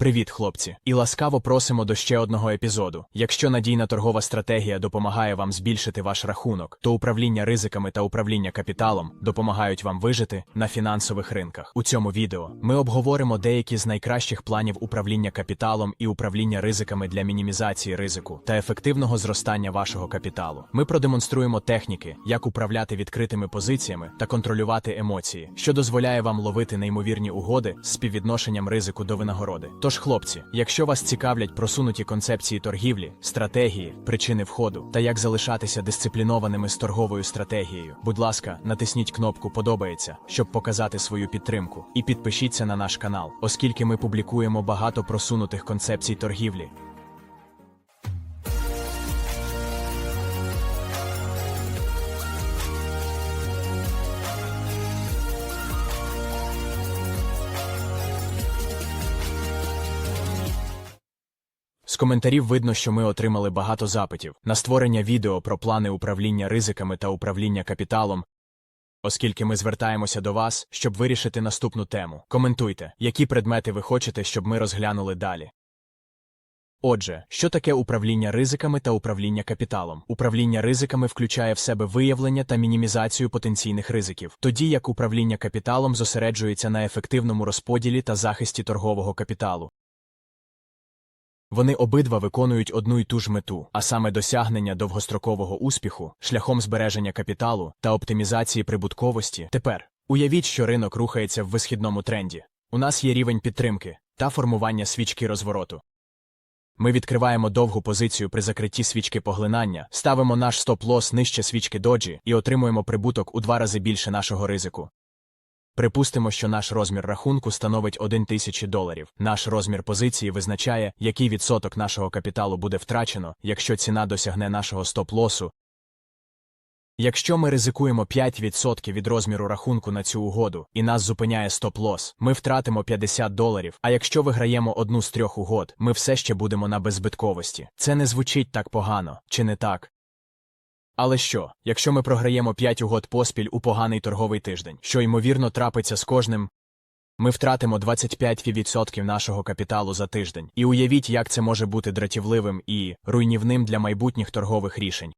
Привіт, хлопці, і ласкаво просимо до ще одного епізоду. Якщо надійна торгова стратегія допомагає вам збільшити ваш рахунок, то управління ризиками та управління капіталом допомагають вам вижити на фінансових ринках. У цьому відео ми обговоримо деякі з найкращих планів управління капіталом і управління ризиками для мінімізації ризику та ефективного зростання вашого капіталу. Ми продемонструємо техніки, як управляти відкритими позиціями та контролювати емоції, що дозволяє вам ловити неймовірні угоди з співвідношенням ризику до винагороди. Тож, хлопці, якщо вас цікавлять просунуті концепції торгівлі, стратегії, причини входу та як залишатися дисциплінованими з торговою стратегією, будь ласка, натисніть кнопку Подобається, щоб показати свою підтримку, і підпишіться на наш канал, оскільки ми публікуємо багато просунутих концепцій торгівлі. Коментарів видно, що ми отримали багато запитів на створення відео про плани управління ризиками та управління капіталом. Оскільки ми звертаємося до вас, щоб вирішити наступну тему. Коментуйте, які предмети ви хочете, щоб ми розглянули далі. Отже, що таке управління ризиками та управління капіталом? Управління ризиками включає в себе виявлення та мінімізацію потенційних ризиків, тоді як управління капіталом зосереджується на ефективному розподілі та захисті торгового капіталу. Вони обидва виконують одну й ту ж мету, а саме досягнення довгострокового успіху шляхом збереження капіталу та оптимізації прибутковості. Тепер уявіть, що ринок рухається в висхідному тренді. У нас є рівень підтримки та формування свічки розвороту. Ми відкриваємо довгу позицію при закритті свічки поглинання, ставимо наш стоп-лос нижче свічки доджі і отримуємо прибуток у два рази більше нашого ризику. Припустимо, що наш розмір рахунку становить 1 тисячі доларів. Наш розмір позиції визначає, який відсоток нашого капіталу буде втрачено, якщо ціна досягне нашого стоп-лосу. Якщо ми ризикуємо 5% від розміру рахунку на цю угоду і нас зупиняє стоп-лос, ми втратимо 50 доларів. А якщо виграємо одну з трьох угод, ми все ще будемо на беззбитковості. Це не звучить так погано, чи не так? Але що, якщо ми програємо 5 угод поспіль у поганий торговий тиждень, що ймовірно трапиться з кожним, ми втратимо 25% нашого капіталу за тиждень. І уявіть, як це може бути дратівливим і руйнівним для майбутніх торгових рішень.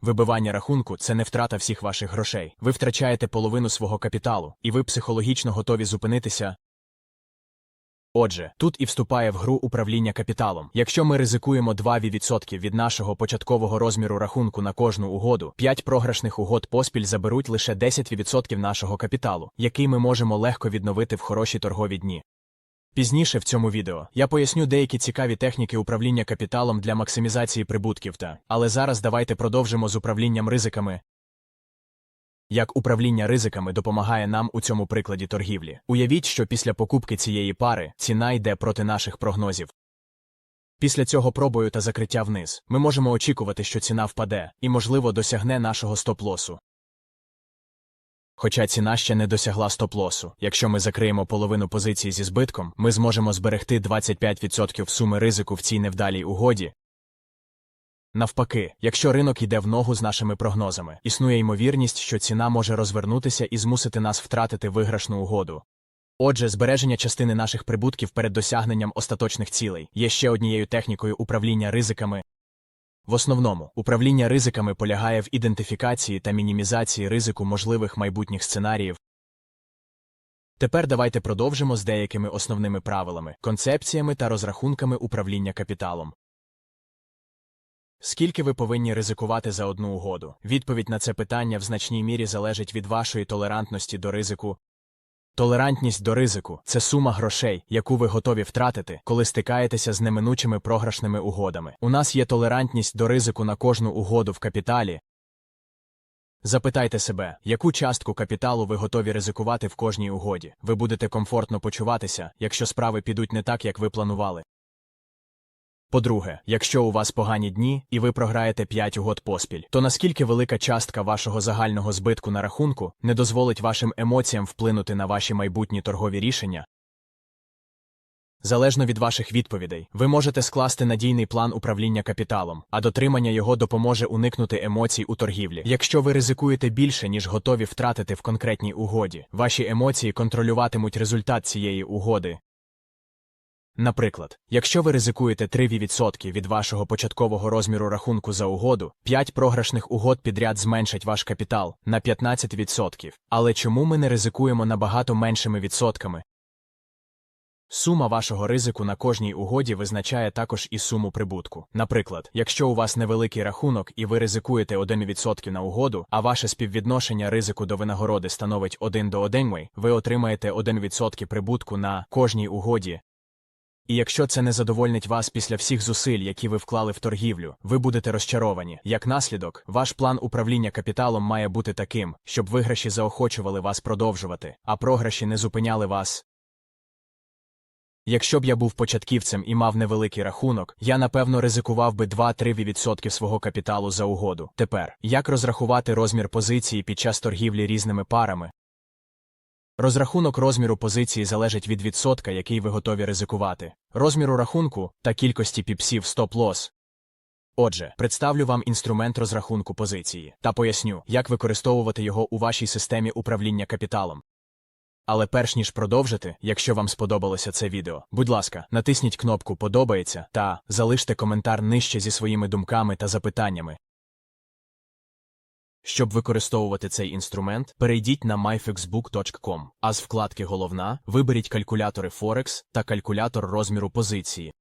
Вибивання рахунку це не втрата всіх ваших грошей. Ви втрачаєте половину свого капіталу, і ви психологічно готові зупинитися. Отже, тут і вступає в гру управління капіталом. Якщо ми ризикуємо 2% від нашого початкового розміру рахунку на кожну угоду, 5 програшних угод поспіль заберуть лише 10% нашого капіталу, який ми можемо легко відновити в хороші торгові дні. Пізніше в цьому відео я поясню деякі цікаві техніки управління капіталом для максимізації прибутків та, але зараз давайте продовжимо з управлінням ризиками. Як управління ризиками допомагає нам у цьому прикладі торгівлі? Уявіть, що після покупки цієї пари ціна йде проти наших прогнозів. Після цього пробою та закриття вниз ми можемо очікувати, що ціна впаде і, можливо, досягне нашого стоп-лосу. Хоча ціна ще не досягла стоп-лосу. Якщо ми закриємо половину позиції зі збитком, ми зможемо зберегти 25% суми ризику в цій невдалій угоді. Навпаки, якщо ринок йде в ногу з нашими прогнозами, існує ймовірність, що ціна може розвернутися і змусити нас втратити виграшну угоду. Отже, збереження частини наших прибутків перед досягненням остаточних цілей є ще однією технікою управління ризиками. В основному, управління ризиками полягає в ідентифікації та мінімізації ризику можливих майбутніх сценаріїв. Тепер давайте продовжимо з деякими основними правилами, концепціями та розрахунками управління капіталом. Скільки ви повинні ризикувати за одну угоду? Відповідь на це питання в значній мірі залежить від вашої толерантності до ризику. Толерантність до ризику це сума грошей, яку ви готові втратити, коли стикаєтеся з неминучими програшними угодами. У нас є толерантність до ризику на кожну угоду в капіталі. Запитайте себе, яку частку капіталу ви готові ризикувати в кожній угоді. Ви будете комфортно почуватися, якщо справи підуть не так, як ви планували. По-друге, якщо у вас погані дні і ви програєте 5 угод поспіль, то наскільки велика частка вашого загального збитку на рахунку не дозволить вашим емоціям вплинути на ваші майбутні торгові рішення? Залежно від ваших відповідей, ви можете скласти надійний план управління капіталом, а дотримання його допоможе уникнути емоцій у торгівлі. Якщо ви ризикуєте більше, ніж готові втратити в конкретній угоді, ваші емоції контролюватимуть результат цієї угоди. Наприклад, якщо ви ризикуєте 3% від вашого початкового розміру рахунку за угоду, 5 програшних угод підряд зменшать ваш капітал на 15%. Але чому ми не ризикуємо набагато меншими відсотками? Сума вашого ризику на кожній угоді визначає також і суму прибутку. Наприклад, якщо у вас невеликий рахунок і ви ризикуєте 1% на угоду, а ваше співвідношення ризику до винагороди становить 1 до 1, ви отримаєте 1% прибутку на кожній угоді. І якщо це не задовольнить вас після всіх зусиль, які ви вклали в торгівлю, ви будете розчаровані. Як наслідок, ваш план управління капіталом має бути таким, щоб виграші заохочували вас продовжувати, а програші не зупиняли вас. Якщо б я був початківцем і мав невеликий рахунок, я напевно ризикував би 2-3% свого капіталу за угоду. Тепер, як розрахувати розмір позиції під час торгівлі різними парами? Розрахунок розміру позиції залежить від відсотка, який ви готові ризикувати, розміру рахунку та кількості піпсів стоп-лос. Отже, представлю вам інструмент розрахунку позиції та поясню, як використовувати його у вашій системі управління капіталом. Але перш ніж продовжити, якщо вам сподобалося це відео, будь ласка, натисніть кнопку Подобається та залиште коментар нижче зі своїми думками та запитаннями. Щоб використовувати цей інструмент, перейдіть на myfixbook.com, а з вкладки Головна виберіть калькулятори Forex та калькулятор розміру позиції.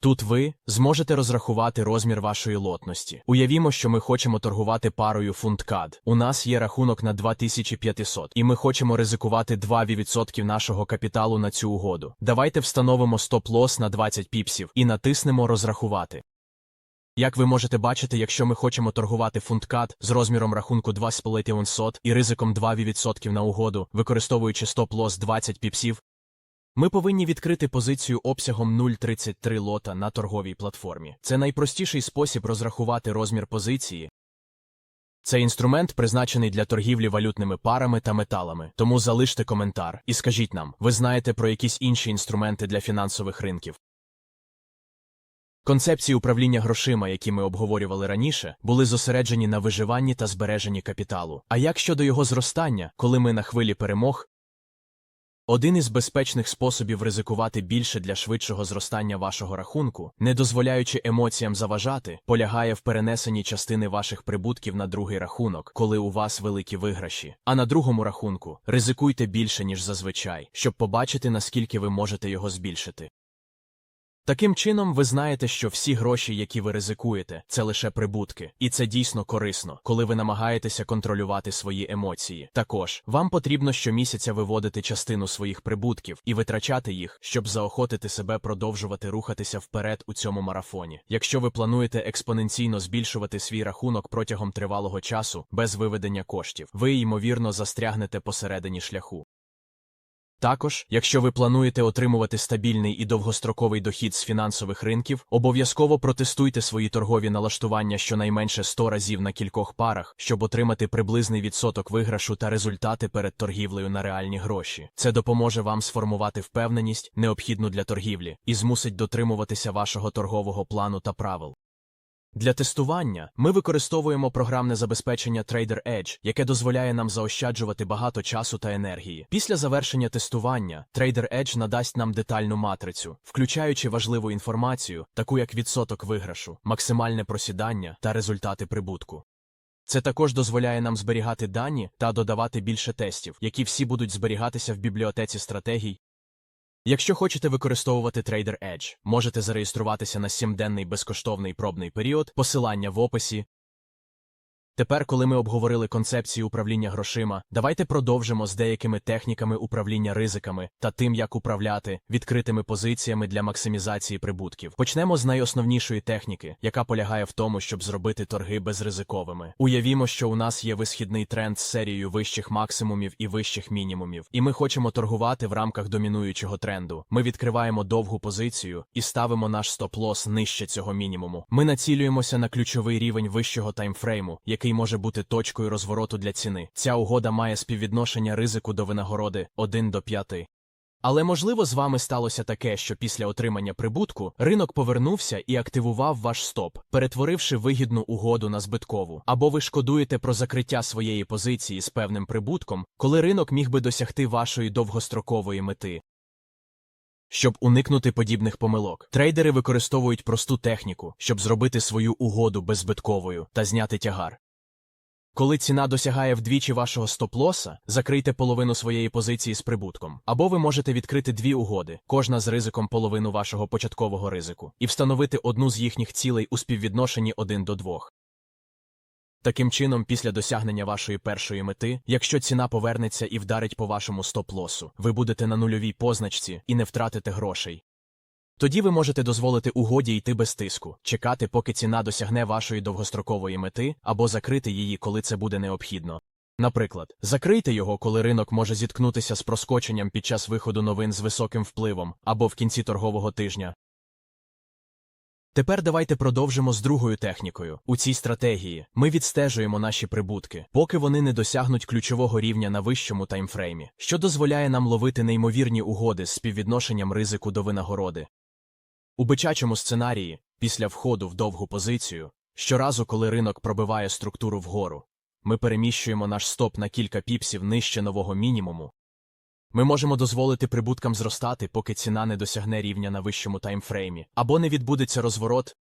Тут ви зможете розрахувати розмір вашої лотності. Уявімо, що ми хочемо торгувати парою фунт-кад. У нас є рахунок на 2500, і ми хочемо ризикувати 2% нашого капіталу на цю угоду. Давайте встановимо стоп-лос на 20 піпсів і натиснемо Розрахувати. Як ви можете бачити, якщо ми хочемо торгувати фунт-кад з розміром рахунку 2,5 і ризиком 2% на угоду, використовуючи стоп-лос 20 піпсів, ми повинні відкрити позицію обсягом 0,33 лота на торговій платформі. Це найпростіший спосіб розрахувати розмір позиції. Цей інструмент призначений для торгівлі валютними парами та металами, тому залиште коментар і скажіть нам, ви знаєте про якісь інші інструменти для фінансових ринків. Концепції управління грошима, які ми обговорювали раніше, були зосереджені на виживанні та збереженні капіталу. А як щодо його зростання, коли ми на хвилі перемог? Один із безпечних способів ризикувати більше для швидшого зростання вашого рахунку, не дозволяючи емоціям заважати, полягає в перенесенні частини ваших прибутків на другий рахунок, коли у вас великі виграші. А на другому рахунку ризикуйте більше, ніж зазвичай, щоб побачити, наскільки ви можете його збільшити. Таким чином, ви знаєте, що всі гроші, які ви ризикуєте, це лише прибутки, і це дійсно корисно, коли ви намагаєтеся контролювати свої емоції. Також вам потрібно щомісяця виводити частину своїх прибутків і витрачати їх, щоб заохотити себе продовжувати рухатися вперед у цьому марафоні. Якщо ви плануєте експоненційно збільшувати свій рахунок протягом тривалого часу без виведення коштів, ви ймовірно застрягнете посередині шляху. Також, якщо ви плануєте отримувати стабільний і довгостроковий дохід з фінансових ринків, обов'язково протестуйте свої торгові налаштування щонайменше 100 разів на кількох парах, щоб отримати приблизний відсоток виграшу та результати перед торгівлею на реальні гроші. Це допоможе вам сформувати впевненість, необхідну для торгівлі, і змусить дотримуватися вашого торгового плану та правил. Для тестування ми використовуємо програмне забезпечення Trader Edge, яке дозволяє нам заощаджувати багато часу та енергії. Після завершення тестування Trader Edge надасть нам детальну матрицю, включаючи важливу інформацію, таку як відсоток виграшу, максимальне просідання та результати прибутку. Це також дозволяє нам зберігати дані та додавати більше тестів, які всі будуть зберігатися в бібліотеці стратегій Якщо хочете використовувати Trader Edge, можете зареєструватися на 7-денний безкоштовний пробний період, посилання в описі. Тепер, коли ми обговорили концепцію управління грошима, давайте продовжимо з деякими техніками управління ризиками та тим, як управляти відкритими позиціями для максимізації прибутків. Почнемо з найосновнішої техніки, яка полягає в тому, щоб зробити торги безризиковими. Уявімо, що у нас є висхідний тренд з серією вищих максимумів і вищих мінімумів, і ми хочемо торгувати в рамках домінуючого тренду. Ми відкриваємо довгу позицію і ставимо наш стоп-лос нижче цього мінімуму. Ми націлюємося на ключовий рівень вищого таймфрейму, який який може бути точкою розвороту для ціни. Ця угода має співвідношення ризику до винагороди 1 до 5. Але можливо з вами сталося таке, що після отримання прибутку ринок повернувся і активував ваш стоп, перетворивши вигідну угоду на збиткову, або ви шкодуєте про закриття своєї позиції з певним прибутком, коли ринок міг би досягти вашої довгострокової мети. Щоб уникнути подібних помилок, трейдери використовують просту техніку, щоб зробити свою угоду беззбитковою та зняти тягар. Коли ціна досягає вдвічі вашого стоп-лоса, закрийте половину своєї позиції з прибутком. Або ви можете відкрити дві угоди, кожна з ризиком половину вашого початкового ризику, і встановити одну з їхніх цілей у співвідношенні 1 до 2. Таким чином, після досягнення вашої першої мети, якщо ціна повернеться і вдарить по вашому стоп-лосу, ви будете на нульовій позначці і не втратите грошей. Тоді ви можете дозволити угоді йти без тиску, чекати, поки ціна досягне вашої довгострокової мети, або закрити її, коли це буде необхідно. Наприклад, закрийте його, коли ринок може зіткнутися з проскоченням під час виходу новин з високим впливом або в кінці торгового тижня. Тепер давайте продовжимо з другою технікою. У цій стратегії ми відстежуємо наші прибутки, поки вони не досягнуть ключового рівня на вищому таймфреймі, що дозволяє нам ловити неймовірні угоди з співвідношенням ризику до винагороди. У бичачому сценарії, після входу в довгу позицію, щоразу, коли ринок пробиває структуру вгору, ми переміщуємо наш стоп на кілька піпсів нижче нового мінімуму. Ми можемо дозволити прибуткам зростати, поки ціна не досягне рівня на вищому таймфреймі, або не відбудеться розворот.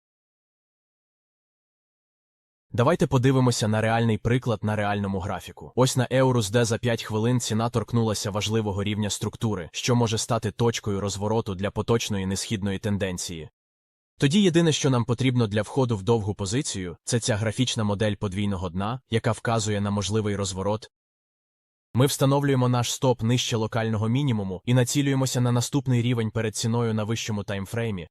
Давайте подивимося на реальний приклад на реальному графіку. Ось на Еурус, де за 5 хвилин ціна торкнулася важливого рівня структури, що може стати точкою розвороту для поточної несхідної тенденції. Тоді єдине, що нам потрібно для входу в довгу позицію, це ця графічна модель подвійного дна, яка вказує на можливий розворот. Ми встановлюємо наш стоп нижче локального мінімуму і націлюємося на наступний рівень перед ціною на вищому таймфреймі.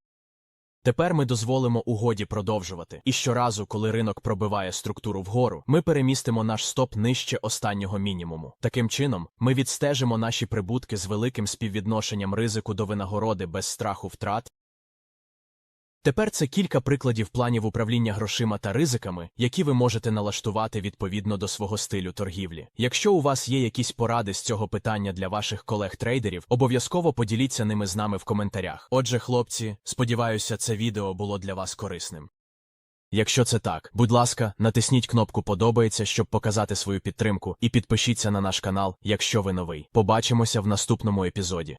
Тепер ми дозволимо угоді продовжувати, і щоразу, коли ринок пробиває структуру вгору, ми перемістимо наш стоп нижче останнього мінімуму. Таким чином, ми відстежимо наші прибутки з великим співвідношенням ризику до винагороди без страху втрат. Тепер це кілька прикладів планів управління грошима та ризиками, які ви можете налаштувати відповідно до свого стилю торгівлі. Якщо у вас є якісь поради з цього питання для ваших колег-трейдерів, обов'язково поділіться ними з нами в коментарях. Отже, хлопці, сподіваюся, це відео було для вас корисним. Якщо це так, будь ласка, натисніть кнопку подобається, щоб показати свою підтримку, і підпишіться на наш канал, якщо ви новий. Побачимося в наступному епізоді.